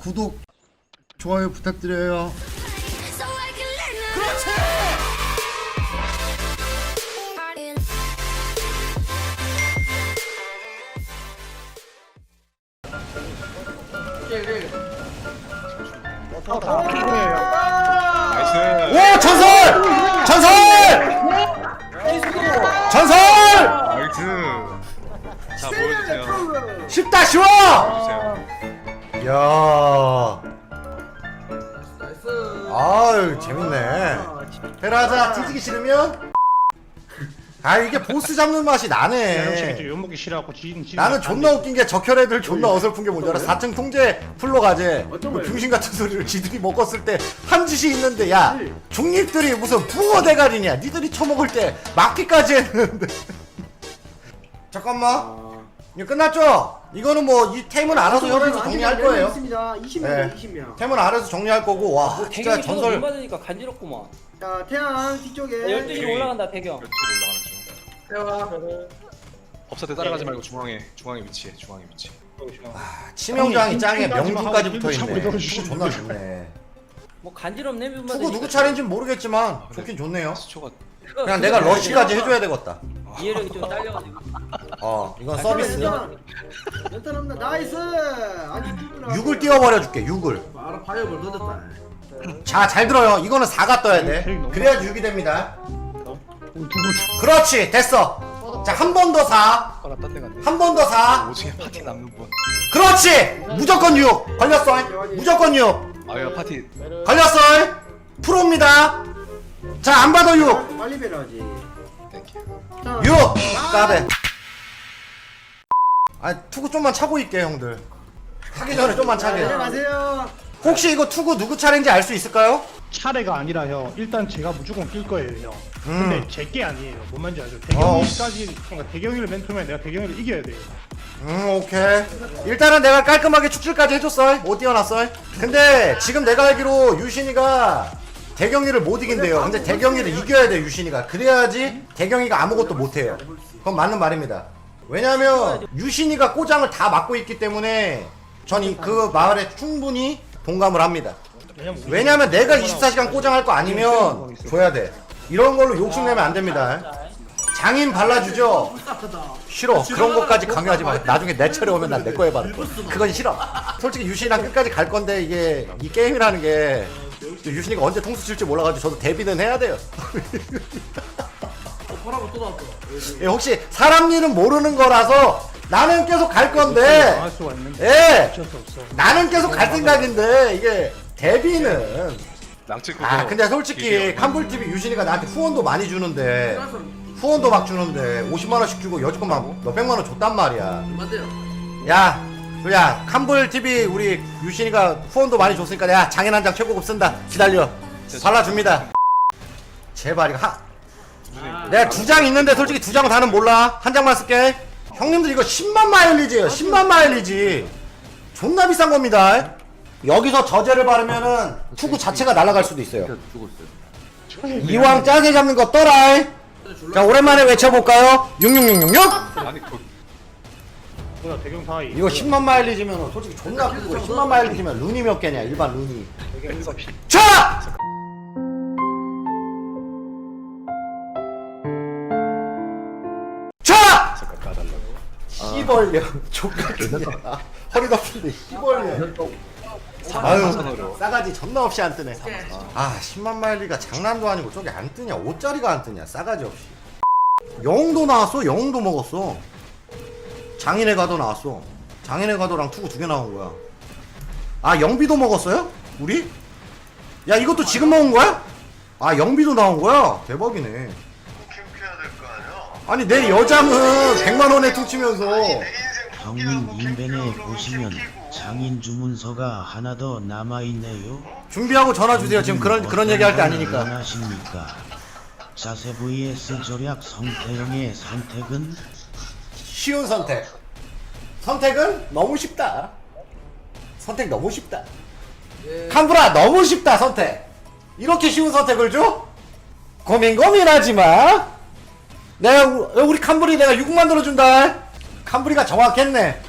구독, 좋아요 부탁드려요. 그렇지. 나이스. 오 전설! 전설! 전설! 나이스. 자 보여주세요. 쉽다 쉬워! 야. 아유 재밌네. 헤라자 뒤지기 싫으면 아 이게 보스 잡는 맛이 나네. 욕먹기 싫어하고 지인 지인 나는 존나 웃긴 게 적혈 애들 존나 어설픈 게 뭔지 알아? 4층 통제 풀로 가재. 뭐 병신 같은 소리를 지들이 먹었을 때 한 짓이 있는데 야 중립들이 무슨 붕어 대가리냐? 니들이 처먹을 때 막기까지 했는데. 잠깐만. 이거 끝났죠? 이거는 뭐 이 템은 알아서 혈에서 정리할 거예요. 있습니다. 20명, 네. 20명. 템은 알아서 정리할 거고 와 진짜 배경이 전설 받으니까 간지럽구만. 자, 태양 뒤쪽에 12시로 올라간다 배경. 올라가는 중. 법사대 따라가지 말고 중앙에 중앙에 위치해 중앙에 위치. 치명장이 짱에 명중까지 붙어 있네. 존나 좋네. 뭐 간지럽네 면 투구 누구 차례인지는 모르겠지만 좋긴 좋네요. 수초가 그냥 내가 러시까지 해줘야 되겠다. 이해력이 좀 딸려가지고. 어 이건 서비스. 연탄, 없나? 나이스. 아니, 6을 띄워버려 줄게 6을. 알아, 바이오볼 넣었다. 자 잘 들어요. 이거는 4가 떠야 돼. 그래야지 6이 됩니다. 그렇지 됐어. 자 한 번 더 4. 하나 딴데 갔네. 한 번 더 4. 오징어 파티 남는 분. 그렇지. 무조건 6. 걸렸어. 무조건 6. 아야 파티. 걸렸어. 프로입니다. 자 안 받아 6. 빨리. 땡큐. 자, 6. 까베. 아 투구 좀만 차고 있게 형들. 하기 전에 좀만 차게. 내려가세요. 혹시 이거 투구 누구 차례인지 알 수 있을까요? 차례가 아니라 형 일단 제가 무조건 낄 거예요 형 음. 근데 제게 아니에요 뭔 말인지 알죠? 어. 대경이까지 그러니까 대경이를 멘토면 내가 대경이를 이겨야 돼요 음 오케이 일단은 내가 깔끔하게 축출까지 해줬어 못 뛰어났어 근데 지금 내가 알기로 유신이가 대경이를 못 이긴대요 근데 대경이를 이겨야 돼 유신이가 그래야지 대경이가 아무것도 못해요 그건 맞는 말입니다 왜냐면 유신이가 꼬장을 다 막고 있기 때문에 전 그 말에 충분히 동감을 합니다 왜냐면 내가 24시간 꼬장할 거 아니면 줘야 돼 이런 걸로 욕심내면 안 됩니다 장인 발라주죠 싫어 그런 것까지 강요하지 마 나중에 내 차례 오면 난 내 거 해봐 그건 싫어 솔직히 유신이랑 끝까지 갈 건데 이게 이 게임이라는 게 유신이가 언제 통수 칠지 몰라가지고 저도 데뷔는 해야 돼요 예, 혹시 사람 일은 모르는 거라서 나는 계속 갈 건데. 수가 있는데. 예. 어쩔 수 없어. 나는 계속 갈 생각인데 이게 데뷔는. 랑치고. 아 근데 솔직히 캄불TV 유신이가 나한테 후원도 많이 주는데. 후원도 막 주는데 50만 원씩 주고 여지껏 막 몇백만 원 줬단 말이야. 야 야, 캄불TV 우리 유신이가 후원도 많이 줬으니까 내가 장인 한 장 최고급 쓴다. 기다려. 발라줍니다. 제발 이거 하 내가 두 장 있는데 솔직히 두 장 다는 몰라. 한 장만 쓸게. 형님들 이거 10만 마일리지예요. 10만 마일리지. 존나 비싼 겁니다. 여기서 저제를 바르면은 투구 자체가 날아갈 수도 있어요. 이왕 짜게 잡는 거 떠라 자 오랜만에 외쳐볼까요? 6666 아니 그 뭐야 대경 사이. 이거 10만 마일리지면 솔직히 존나 크고 10만 마일리지면 룬이 몇 개냐 일반 룬이. 자! 자! 씨벌려 족같은데 허리 덮인데 씨벌려 아유. 싸가지 존나 없이 안 뜨네. 아 10만 마일리가 장난도 아니고 저게 안 뜨냐. 5짜리가 안 뜨냐. 싸가지 없이. 영웅도 나왔어. 영웅도 먹었어. 장인의 가도 나왔어. 장인의 가도랑 투구 두 개 나온 거야. 아 영비도 먹었어요? 우리? 야 이것도 지금 먹은 거야? 아 영비도 나온 거야? 대박이네 아니 내 여장은 100만 원에 퉁치면서 형님 인벤에 보시면 장인 주문서가 하나 더 남아 있네요. 준비하고 전화 주세요 지금 그런 그런 얘기 할 때 아니니까 원하십니까? 자세 vs 조략 성태형의 선택은 쉬운 선택. 선택은 너무 쉽다. 선택 너무 쉽다. 캄브라 너무 쉽다 선택. 이렇게 쉬운 선택을 줘? 고민 고민하지 마. 내가 우- 우리 캄브리 내가 6 만 들어 준다. 캄브리가 정확했네.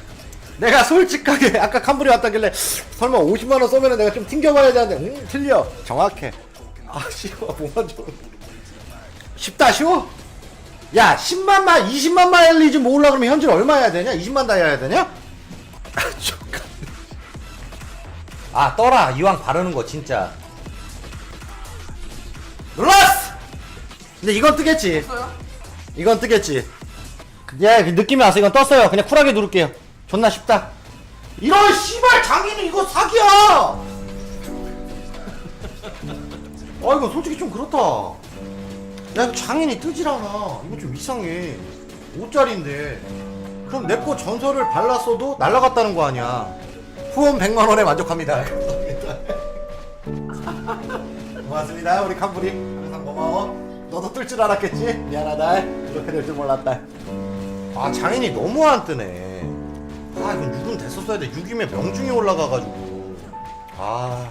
내가 솔직하게 아까 캄브리 왔다길래 설마 50만원 쏘면 내가 좀 튕겨봐야 되는데. 응 틀려. 정확해. 아 쉬워 뭐만 좀 쉽다 쉬워? 야 10만만 20만 마일리지 모으려 그러면 현질 얼마 해야 되냐? 20만 다 해야 되냐? 아. 아 떠라. 이왕 바르는 거 진짜. 눌렀어! 근데 이건 뜨겠지 이건 뜨겠지 예, 그 느낌이 와서 이건 떴어요. 그냥 쿨하게 누를게요. 존나 쉽다. 이런 씨발 장인은 이거 사기야! 아, 이거 솔직히 좀 그렇다. 야, 장인이 뜨질 않아. 이거 좀 이상해. 5짜리인데. 그럼 내 거 전설을 발랐어도 날라갔다는 거 아니야. 후원 100만원에 만족합니다. 고맙습니다, 우리 캄브리. 항상 고마워. 너도 뜰 줄 알았겠지? 미안하다. 이렇게 될 줄 몰랐다. 아 장인이 너무 안 뜨네 아 이건 6은 됐었어야 돼 6이면 명중이 올라가가지고 아